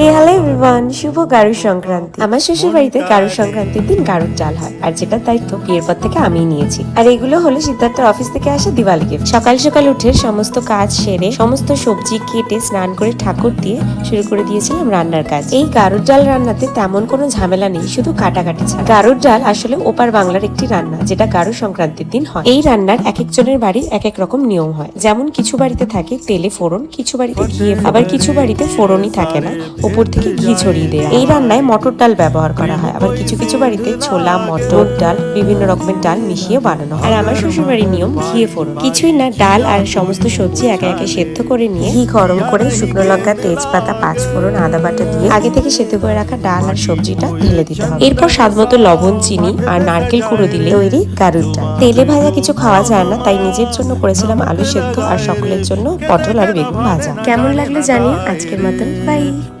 হে hello everyone, শুভ গারু সংক্রান্তি। আমার শ্বশুর বাড়িতে গারু সংক্রান্তির দিন গারুর ডাল হয়, আর যেটার দায়িত্ব বিয়ের পর থেকে আমিই নিয়েছি। আর এগুলো হলো সিদ্ধার্থের অফিস থেকে আসা দিওয়ালি গিফট সকাল সকাল উঠে সমস্ত কাজ সেরে, সমস্ত সবজি কেটে, স্নান করে ঠাকুর দিয়ে শুরু করে দিয়েছিলাম রান্নার কাজ। এই গারুর ডাল রান্নাতে তেমন কোনো ঝামেলা নেই, শুধু কাটাকাটি ছাড়া। গারুর ডাল আসলে ওপার বাংলার একটি রান্না, যেটা গারু সংক্রান্তির দিন হয়। এই রান্নার এক একজনের বাড়ির এক এক রকম নিয়ম হয়। যেমন কিছু বাড়িতে থাকে তেলে ফোড়ন, কিছু বাড়িতে ঘিয়ে, আবার কিছু বাড়িতে ফোড়নই থাকে না। উপর থেকে ঘি ছড়িয়ে দেয় এই রান্নায় মটর ডাল ব্যবহার করা হয়। আবার কিছু কিছু বাড়িতে ছোলা, মটর ডাল, বিভিন্ন রকমের ডাল মিশিয়ে বানানো হয়। আর আমার শ্বশুর বাড়ির নিয়ম ঘিয়ে ফোড়ন। কিছুই না, ডাল আর সমস্ত সবজি একে একে সেদ্ধ করে নিয়ে ঘি গরম করে শুকনো লঙ্কা, তেজপাতা, পাঁচ ফোড়ন, আদা বাটা দিয়ে আগে থেকে সেদ্ধ করে রাখা ডাল আর সবজিটা ঢেলে দিতে হবে। এরপর স্বাদ মতো লবণ, চিনি আর নারকেল কুড়ো দিলে তৈরি গারুর ডাল। তেলে ভাজা কিছু খাওয়া যায় না, তাই নিজের জন্য করেছিলাম আলু সেদ্ধ আর সকলের জন্য পটল আর বেগুন ভাজা। কেমন লাগল জানিও আজকের মতন। বাই।